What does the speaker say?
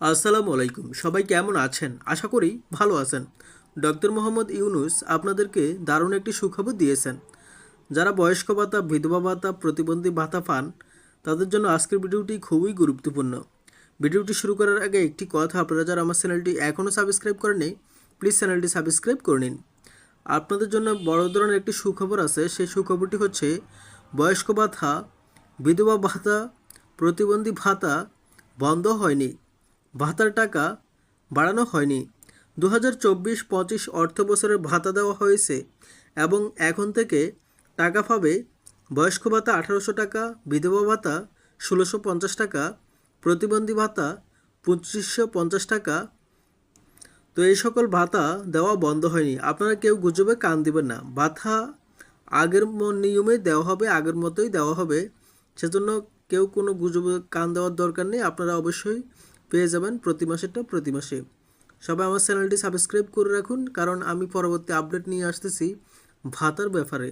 আসসালামু আলাইকুম। সবাই কেমন আছেন? আশা করি ভালো আছেন। ডক্টর মোহাম্মদ ইউনুস আপনাদেরকে দারুণ একটি সুখবর দিয়েছেন। যারা বয়স্ক ভাতা, বিধবা ভাতা, প্রতিবন্ধী ভাতা পান, তাদের জন্য আজকের ভিডিওটি খুবই গুরুত্বপূর্ণ। ভিডিওটি শুরু করার আগে একটি কথা, আপনারা যারা আমার চ্যানেলটি এখনও সাবস্ক্রাইব করেনি প্লিজ চ্যানেলটি সাবস্ক্রাইব করে নিন। আপনাদের জন্য বড় ধরনের একটি সুখবর আছে সেই সুখবরটি হচ্ছে, বয়স্ক ভাতা, বিধবা ভাতা, প্রতিবন্ধী ভাতা বন্ধ হয়নি। ভাতার টাকা বাড়ানো হয়নি। দু হাজার চব্বিশ পঁচিশ অর্থ বছরের ভাতা দেওয়া হয়েছে এবং এখন থেকে টাকা পাবে বয়স্ক ভাতা আঠারোশো টাকা, বিধবা ভাতা ষোলোশো পঞ্চাশ টাকা, প্রতিবন্ধী ভাতা পঁচিশশো পঞ্চাশ টাকা। তো এই সকল ভাতা দেওয়া বন্ধ হয়নি। আপনারা কেউ গুজবে কান দিবেন না। ভাতা আগের নিয়মে দেওয়া হবে, আগের মতোই দেওয়া হবে। সেজন্য কেউ কোনো গুজবে কান দেওয়ার দরকার নেই। আপনারা অবশ্যই পেয়ে যাবেন প্রতি মাসেরটা প্রতি মাসে। সবাই আমার চ্যানেলটি সাবস্ক্রাইব করে রাখুন, কারণ আমি পরবর্তী আপডেট নিয়ে আসতেছি ভাতার ব্যাপারে।